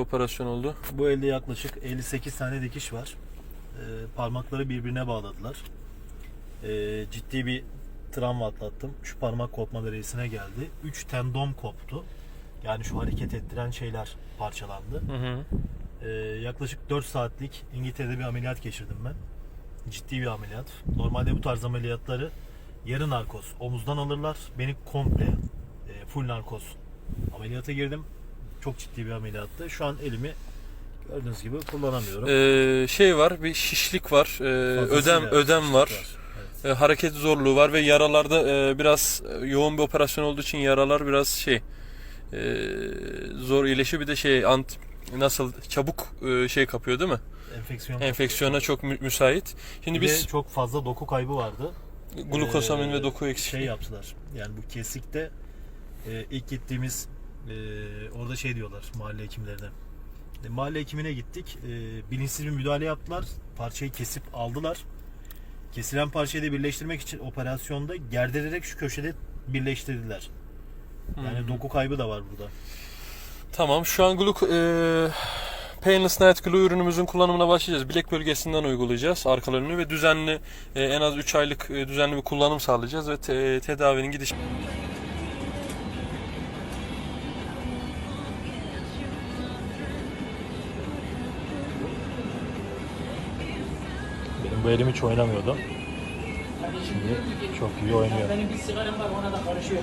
operasyon oldu. Bu elde yaklaşık 58 tane dikiş var. Ee, parmakları birbirine bağladılar. Ee, ciddi bir travma atlattım. Şu parmak kopma derecesine geldi. 3 tendon koptu. Yani şu hareket ettiren şeyler parçalandı. Hı hı. Ee, yaklaşık 4 saatlik İngiltere'de bir ameliyat geçirdim ben. Ciddi bir ameliyat. Normalde bu tarz ameliyatları yarı narkoz omuzdan alırlar. Beni komple e, full narkoz ameliyata girdim. Çok ciddi bir ameliyattı. Şu an elimi gördüğünüz gibi kullanamıyorum. Ee, şey var, bir şişlik var, ee, ödem ödem var, Evet. ee, hareket zorluğu var ve yaralarda ee, biraz e, yoğun bir operasyon olduğu için yaralar biraz şey ee, zor iyileşiyor. Bir de şey ant nasıl çabuk ee, şey kapıyor değil mi? Enfeksiyon. Enfeksiyona çok mü- müsait. Şimdi Bir biz çok fazla doku kaybı vardı. glukosamin Ee, ve doku eksikliği. Şey yaptılar. Yani bu kesikte e, ilk gittiğimiz e, orada şey diyorlar mahalle hekimlerine. E, mahalle hekimine gittik. E, bilinçsiz bir müdahale yaptılar. Parçayı kesip aldılar. Kesilen parçayı da birleştirmek için operasyonda gerdirerek şu köşede birleştirdiler. Yani Hı. doku kaybı da var burada. Tamam şu an gluk eee Painless Night Glue ürünümüzün kullanımına başlayacağız. Bilek bölgesinden uygulayacağız arkalarını ve düzenli e, en az 3 aylık e, düzenli bir kullanım sağlayacağız ve te- tedavinin gidiş bu elim hiç oynamıyordu. Şimdi çok iyi oynuyor. Benim bir sigaram var ona da karışıyor.